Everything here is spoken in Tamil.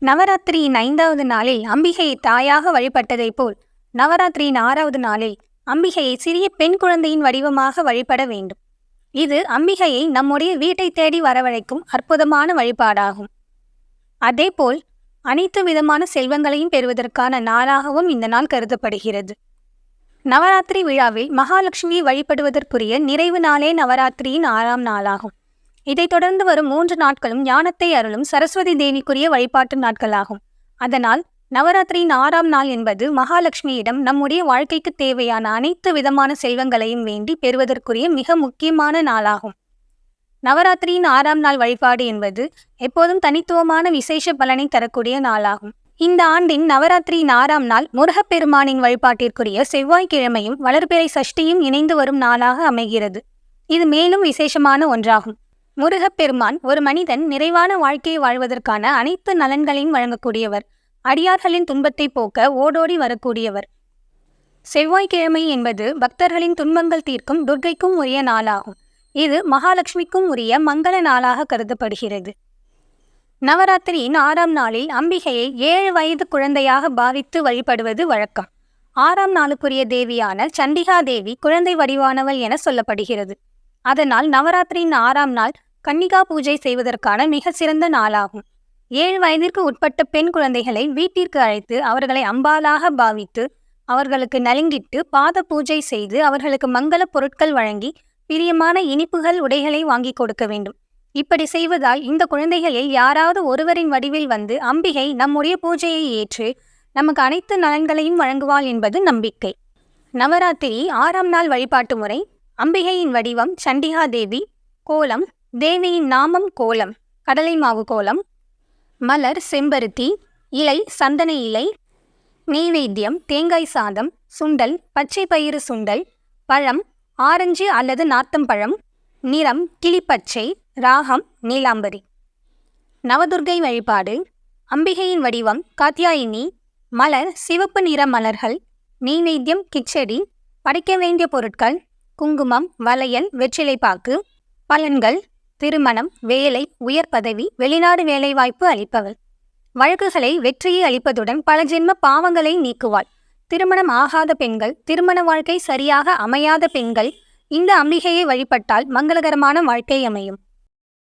நவராத்திரியின் ஐந்தாவது நாளில் அம்பிகையை தாயாக வழிபட்டதைப் போல் நவராத்திரியின் ஆறாவது நாளில் அம்பிகையை சிறிய பெண் குழந்தையின் வடிவமாக வழிபட வேண்டும். இது அம்பிகையை நம்முடைய வீட்டை தேடி வரவழைக்கும் அற்புதமான வழிபாடாகும். அதேபோல் அனைத்து விதமான செல்வங்களையும் பெறுவதற்கான நாளாகவும் இந்த நாள் கருதப்படுகிறது. நவராத்திரி விழாவில் மகாலட்சுமியை வழிபடுவதற்குரிய நிறைவு நாளே நவராத்திரியின் ஆறாம் நாளாகும். இதைத் தொடர்ந்து வரும் மூன்று நாட்களும் ஞானத்தை அருளும் சரஸ்வதி தேவிக்குரிய வழிபாட்டு நாட்களாகும். அதனால் நவராத்திரியின் ஆறாம் நாள் என்பது மகாலட்சுமியிடம் நம்முடைய வாழ்க்கைக்கு தேவையான அனைத்து விதமான செல்வங்களையும் வேண்டி பெறுவதற்குரிய மிக முக்கியமான நாளாகும். நவராத்திரியின் ஆறாம் நாள் வழிபாடு என்பது எப்போதும் தனித்துவமான விசேஷ பலனை தரக்கூடிய நாளாகும். இந்த ஆண்டின் நவராத்திரியின் ஆறாம் நாள் முருகப்பெருமானின் வழிபாட்டிற்குரிய செவ்வாய்க்கிழமையும் வளர்பிறை சஷ்டியும் இணைந்து வரும் நாளாக அமைகிறது. இது மேலும் விசேஷமான ஒன்றாகும். முருகப்பெருமான் ஒரு மனிதன் நிறைவான வாழ்க்கையை வாழ்வதற்கான அனைத்து நலன்களையும் வழங்கக்கூடியவர். அடியார்களின் துன்பத்தை போக்க ஓடோடி வரக்கூடியவர். செவ்வாய்க்கிழமை என்பது பக்தர்களின் துன்பங்கள் தீர்க்கும் துர்க்கைக்கும் உரிய நாளாகும். இது மகாலட்சுமிக்கும் உரிய மங்கள நாளாக கருதப்படுகிறது. நவராத்திரியின் ஆறாம் நாளில் அம்பிகையை ஏழு வயது குழந்தையாக பாவித்து வழிபடுவது வழக்கம். ஆறாம் நாளுக்குரிய தேவியான சண்டிகா தேவி குழந்தை வடிவானவள் என சொல்லப்படுகிறது. அதனால் நவராத்திரியின் ஆறாம் நாள் கன்னிகா பூஜை செய்வதற்கான மிக சிறந்த நாளாகும். ஏழு வயதிற்கு உட்பட்ட பெண் குழந்தைகளை வீட்டிற்கு அழைத்து அவர்களை அம்பாலாக பாவித்து அவர்களுக்கு நலுங்கிட்டு பாத பூஜை செய்து அவர்களுக்கு மங்கள பொருட்கள் வழங்கி பிரியமான இனிப்புகள் உடைகளை வாங்கி கொடுக்க வேண்டும். இப்படி செய்வதால் இந்த குழந்தைகளில் யாராவது ஒருவரின் வடிவில் வந்து அம்பிகை நம்முடைய பூஜையை ஏற்று நமக்கு அனைத்து நலன்களையும் வழங்குவாள் என்பது நம்பிக்கை. நவராத்திரி ஆறாம் நாள் வழிபாட்டு முறை அம்பிகையின் வடிவம் சண்டிகா தேவி கோலம் தேவியின் நாமம் கோலம் கடலை மாவு கோலம் மலர் செம்பருத்தி இலை சந்தன இலை நெய்வேத்தியம் தேங்காய் சாதம் சுண்டல் பச்சை பயிறு சுண்டல் பழம் ஆரஞ்சு அல்லது நாத்தம்பழம் நிறம் கிளிப்பச்சை ராகம் நீலாம்பரி. நவதுர்கை வழிபாடு அம்பிகையின் வடிவம் காத்யாயினி மலர் சிவப்பு நிற மலர்கள் நெய்வேத்தியம் கிச்சடி படைக்க வேண்டிய பொருட்கள் குங்குமம் வளையல் வெற்றிலைப்பாக்கு பலன்கள் திருமணம் வேலை உயர் பதவி வெளிநாடு வேலைவாய்ப்பு அளிப்பவள். வழக்குகளை வெற்றியை அளிப்பதுடன் பல ஜென்ம பாவங்களை நீக்குவாள். திருமணம் ஆகாத பெண்கள் திருமண வாழ்க்கை சரியாக அமையாத பெண்கள் இந்த அம்பிகையை வழிபட்டால் மங்களகரமான வாழ்க்கை அமையும்.